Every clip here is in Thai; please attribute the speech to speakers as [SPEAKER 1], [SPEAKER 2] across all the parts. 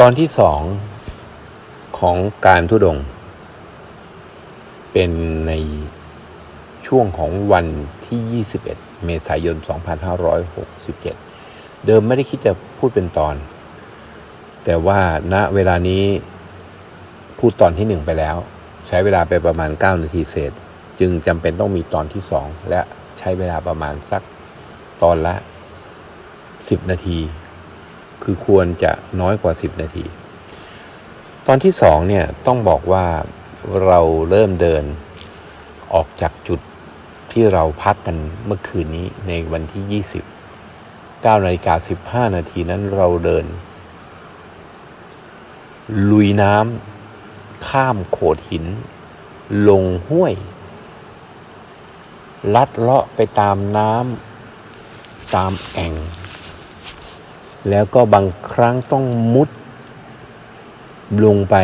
[SPEAKER 1] ตอนที่สองของการทุดง เป็นในช่วงของวันที่ 21 เมษายน 2567 เดิมไม่ได้คิดจะพูดเป็นตอน แต่ว่าณเวลานี้พูดตอนที่หนึ่งไปแล้ว ใช้เวลาไปประมาณ 9 นาทีเศษ จึงจำเป็นต้องมีตอนที่สองและใช้เวลาประมาณสักตอนละ 10 นาที คือควรจะน้อยกว่า 10 นาที ตอนที่สองเนี่ยต้องบอกว่าเราเริ่มเดินออกจากจุดที่เราพักกันเมื่อคืนนี้ในวันที่ 20 9นาฬิกา15 นาทีนั้นเราเดิน ลุยน้ำข้ามโขดหิน ลงห้วย ลัดเลาะไปตามน้ำตามแอ่ง แล้วก็บางครั้งต้องมุดลงไป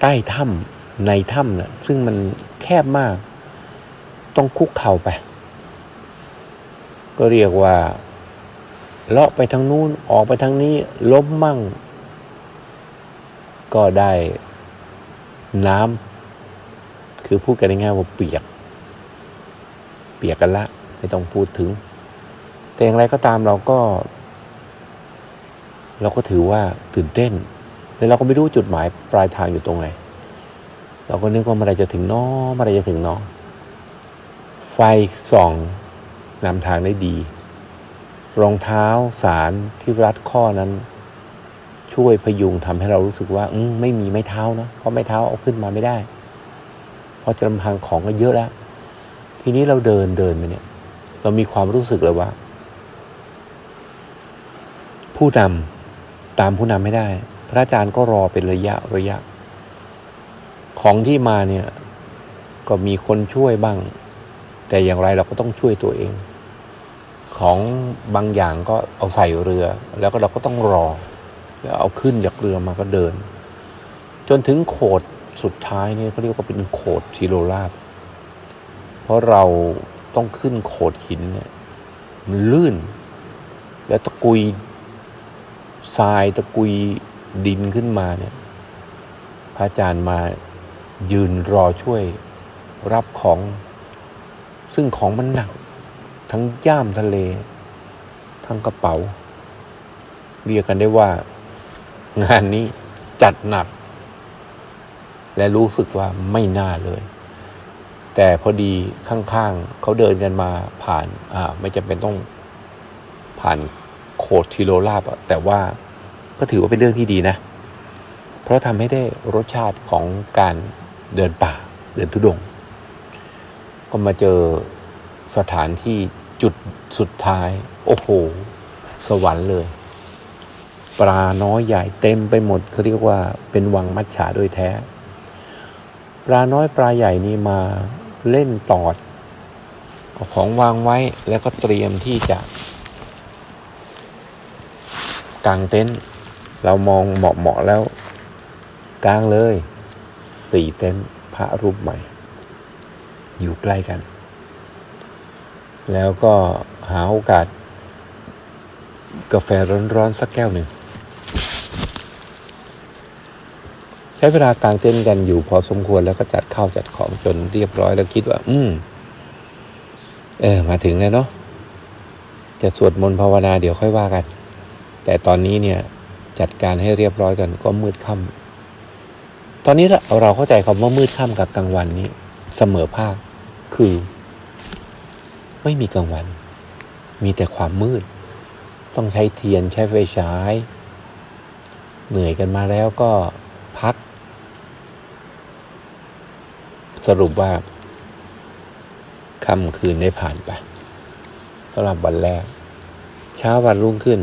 [SPEAKER 1] ใต้ถ้ำในถ้ำนะ่ะซึ่งมันแคบมาก ต้องคุกเข่าไป ก็เรียกว่า เลาะไปทางนู้นออกไปทางนี้ล้มมั่ง ก็ได้น้ำคือพูดกันง่ายๆว่าเปียก เปียกกันละ ไม่ต้องพูดถึง แต่อย่างไรก็ตามเราก็ เราก็ถือว่าตื่นเต้นแล้วเราก็ไม่รู้จุดหมายปลายทางอยู่ตรงไหนเราก็นึกว่าเมื่อไรจะถึงน้อเมื่อไรจะถึงน้อไฟส่องนำทางได้ดี รองเท้าสารที่รัดข้อนั้น ช่วยพยุงทำให้เรารู้สึกว่า อืมไม่มีไม้เท้าเนาะเพราะไม้เท้าเอาขึ้นมาไม่ได้ เพราะจะลำพังของก็เยอะแล้ว ทีนี้เราเดินเดินไปเนี่ย เรามีความรู้สึกเลยว่า ผู้นำตามผู้นำไม่ได้ พระอาจารย์ก็รอเป็นระยะระยะ ของที่มาเนี่ย ก็มีคนช่วยบ้าง แต่อย่างไรเราก็ต้องช่วยตัวเอง ของบางอย่างก็เอาใส่เรือ แล้วก็เราก็ต้องรอ แล้วเอาขึ้นจากเรือมาก็เดิน จนถึงโขดสุดท้ายนี่เขาเรียกว่าเป็นโขดชิโรราบเพราะเราต้องขึ้นโขดหินเนี่ยมันลื่น แล้วตะกุย ทรายตะกุยดินขึ้นมาเนี่ย พระอาจารย์มายืนรอช่วยรับของ ซึ่งของมันหนัก ทั้งย่ามทะเล ทั้งกระเป๋า เรียกกันได้ว่า งานนี้จัดหนัก และรู้สึกว่าไม่น่าเลย แต่พอดีข้างๆเขาเดินกันมาผ่าน อ่า ไม่จำเป็นต้องผ่าน โขดทิโรลาบอะแต่ว่าก็ถือว่าเป็นเรื่องที่ดีนะ เพราะทำให้ได้รสชาติของการเดินป่าเดินทุดง ก็มาเจอสถานที่จุดสุดท้าย โอ้โห สวรรค์เลย ปลาน้อยใหญ่เต็มไปหมดเขาเรียกว่าเป็นวังมัจฉาโดยแท้ ปลาน้อยปลาใหญ่นี่มาเล่นตอด ของวางไว้แล้วก็เตรียมที่จะ กางเต็นท์เรามองเหมาะเหมาะๆแล้วกางเลยสี่เต็นท์พระรูปใหม่ อยู่ใกล้กัน แล้วก็หาโอกาส กาแฟร้อนๆสักแก้วหนึ่ง ใช้เวลากางเต้นท์กันอยู่พอสมควรแล้วก็จัดข้าวจัดของจนเรียบร้อยแล้วคิดว่า อืม เออ มาถึงแล้วเนาะจะสวดมนต์ภาวนาเดี๋ยวค่อยว่ากัน แต่ตอนนี้เนี่ยจัดการให้เรียบร้อยกันก็มืดค่ำตอนนี้เราเราเข้าใจคำว่ามืดค่ำกับกลางวันนี้เสมอภาคคือ ไม่มีกลางวัน มีแต่ความมืด ต้องใช้เทียนใช้ไฟฉาย เหนื่อยกันมาแล้วก็พัก สรุปว่าค่ำคืนได้ผ่านไปสำหรับวันแรก เช้าวันรุ่งขึ้น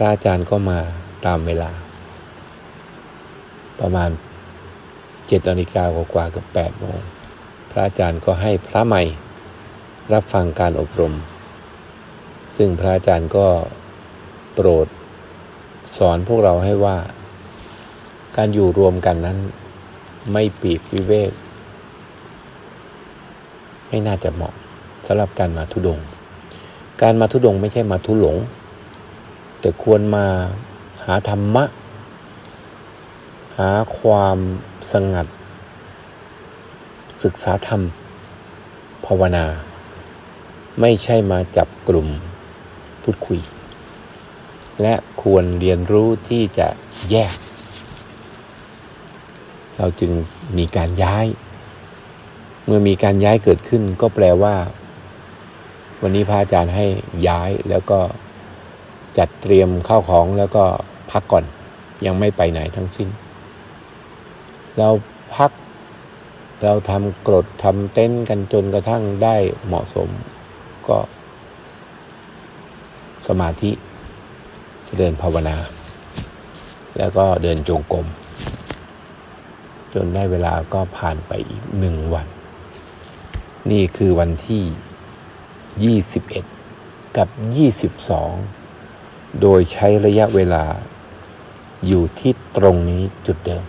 [SPEAKER 1] ระอาจารย์ก็มาตามเวลา ประมาณเจ็ดนาฬิกากว่าเกับแปดโมงพระอาจารย์ก็ให้พระใหม่รับฟังการอบรม ซึ่งพระอาจารย์ก็โปรดสอนพวกเราให้ว่า การอยู่รวมกันนั้น ไม่ปีกวิเวก ไม่น่าจะเหมาะสำหรับการมาทุดง การมาทุดงไม่ใช่มาทุหลง แต่ควรมาหาธรรมะ หาความสงัด ศึกษาธรรม ภาวนา ไม่ใช่มาจับกลุ่มพูดคุย และควรเรียนรู้ที่จะแยก เราจึงมีการย้าย เมื่อมีการย้ายเกิดขึ้นก็แปลว่า วันนี้พระอาจารย์ให้ย้ายแล้วก็ จัดเตรียมข้าวของแล้วก็พักก่อนยังไม่ไปไหนทั้งสิ้น เราพักเราทำกรดทำเต็นท์กันจนกระทั่งได้เหมาะสมก็ สมาธิเดินภาวนา แล้วก็เดินจงกรมจนได้เวลาก็ผ่านไปอีกหนึ่งวัน นี่คือวันที่ 21 กับ 22 โดยใช้ระยะเวลาอยู่ที่ตรงนี้จุดเดิม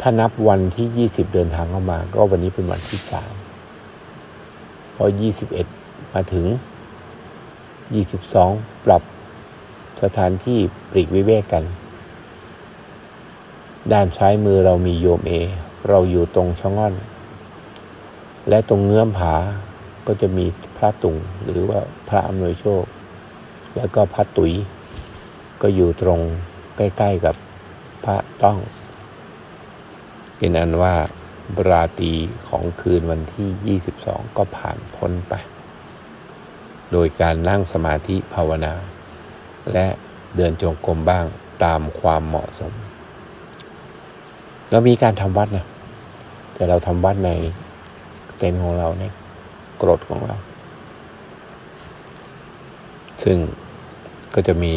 [SPEAKER 1] ถ้านับวันที่ 20 เดินทางเข้ามา ก็วันนี้เป็นวันที่3พอ 21 มาถึง 22 ปรับสถานที่ปลีกวิเวกกัน ด้านซ้ายมือเรามีโยมเอ เราอยู่ตรงช่องง่อน และตรงเงื้อมผาก็จะมีพระตุงหรือว่าพระอำนวยโชค แล้วก็พระตุยก็อยู่ตรงใกล้ๆกับพระต้อง เป็นอันว่าราตรีของคืนวันที่ 22 ก็ผ่านพ้นไป โดยการนั่งสมาธิภาวนา และเดินจงกรมบ้างตามความเหมาะสม เรามีการทำวัดนะ แต่เราทำวัดในเต็นท์ของเราในกรดของเรา ซึ่ง ก็จะมี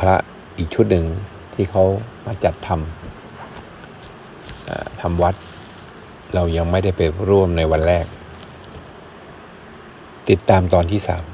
[SPEAKER 1] พระอีกชุดหนึ่งที่เขามาจัดทำทำวัด เรายังไม่ได้ไปร่วมในวันแรก ติดตามตอนที่สาม